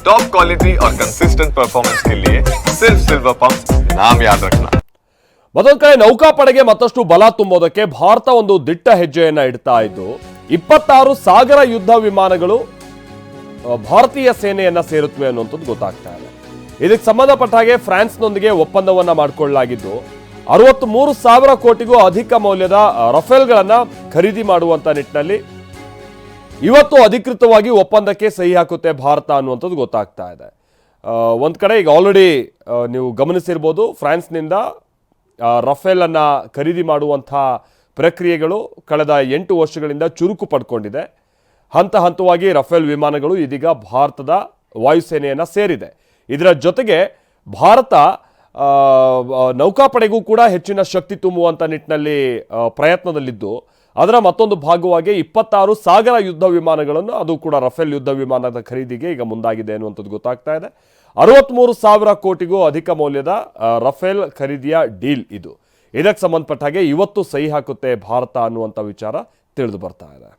Top quality और consistent performance के लिए सिर्फ सिल्वर पंप नाम याद रखना ಮತ್ತೊಂದು ಕಡೆ ನೌಕಾಪಡೆಗೆ ಮತ್ತಷ್ಟು ಬಲ ತುಂಬೋದಕ್ಕೆ ಭಾರತ ಒಂದು ದಿಟ್ಟ ಹೆಜ್ಜೆಯನ್ನ ಇಡ್ತಾ ಇದ್ದು ಇಪ್ಪತ್ತಾರು ಸಾಗರ ಯುದ್ಧ ವಿಮಾನಗಳು ಆ, ಭಾರತೀಯ ಸೇನೆಯನ್ನ ಸೇರುತ್ತವೆ ಅನ್ನುವಂಥದ್ದು ಗೊತ್ತಾಗ್ತಾ ಇದೆ ಇದಕ್ಕೆ ಸಂಬಂಧಪಟ್ಟ ಹಾಗೆ ಫ್ರಾನ್ಸ್ನೊಂದಿಗೆ ಒಪ್ಪಂದವನ್ನ ಮಾಡಿಕೊಳ್ಳಲಾಗಿದ್ದು ಅರವತ್ತ್ ಮೂರು ಸಾವಿರ ಕೋಟಿಗೂ ಅಧಿಕ ಮೌಲ್ಯದ ಆ, ರಫೇಲ್ಗಳನ್ನ ಖರೀದಿ ಮಾಡುವಂತ ನಿಟ್ಟಿನಲ್ಲಿ ಇವತ್ತು ಅಧಿಕೃತವಾಗಿ ಒಪ್ಪಂದಕ್ಕೆ ಸಹಿ ಹಾಕುತ್ತೆ ಭಾರತ ಅನ್ನುವಂಥದ್ದು ಗೊತ್ತಾಗ್ತಾ ಇದೆ. ಒಂದು ಕಡೆ ಈಗ ಆಲ್ರೆಡಿ ನೀವು ಗಮನಿಸಿರ್ಬೋದು, ಫ್ರಾನ್ಸ್ನಿಂದ ರಫೇಲನ್ನು ಖರೀದಿ ಮಾಡುವಂಥ ಪ್ರಕ್ರಿಯೆಗಳು ಕಳೆದ ಎಂಟು ವರ್ಷಗಳಿಂದ ಚುರುಕು ಪಡ್ಕೊಂಡಿದೆ. ಹಂತ ಹಂತವಾಗಿ ರಫೇಲ್ ವಿಮಾನಗಳು ಇದೀಗ ಭಾರತದ ವಾಯುಸೇನೆಯನ್ನು ಸೇರಿದೆ. ಇದರ ಜೊತೆಗೆ ಭಾರತ ನೌಕಾಪಡೆಗೂ ಕೂಡ ಹೆಚ್ಚಿನ ಶಕ್ತಿ ತುಂಬುವಂಥ ನಿಟ್ಟಿನಲ್ಲಿ ಪ್ರಯತ್ನದಲ್ಲಿದ್ದು, ಅದರ ಮತ್ತೊಂದು ಭಾಗವಾಗಿ ಇಪ್ಪತ್ತಾರು ಸಾಗರ ಯುದ್ಧ ವಿಮಾನಗಳನ್ನು, ಅದು ಕೂಡ ರಫೇಲ್ ಯುದ್ಧ ವಿಮಾನದ ಖರೀದಿಗೆ ಈಗ ಮುಂದಾಗಿದೆ ಅನ್ನುವಂಥದ್ದು ಗೊತ್ತಾಗ್ತಾ ಇದೆ. ಅರವತ್ತ್ಮೂರು ಸಾವಿರ ಕೋಟಿಗೂ ಅಧಿಕ ಮೌಲ್ಯದ ರಫೇಲ್ ಖರೀದಿಯ ಡೀಲ್ ಇದು. ಇದಕ್ಕೆ ಸಂಬಂಧಪಟ್ಟ ಹಾಗೆ ಇವತ್ತು ಸಹಿ ಹಾಕುತ್ತೆ ಭಾರತ ಅನ್ನುವಂಥ ವಿಚಾರ ತಿಳಿದು ಬರ್ತಾ ಇದೆ.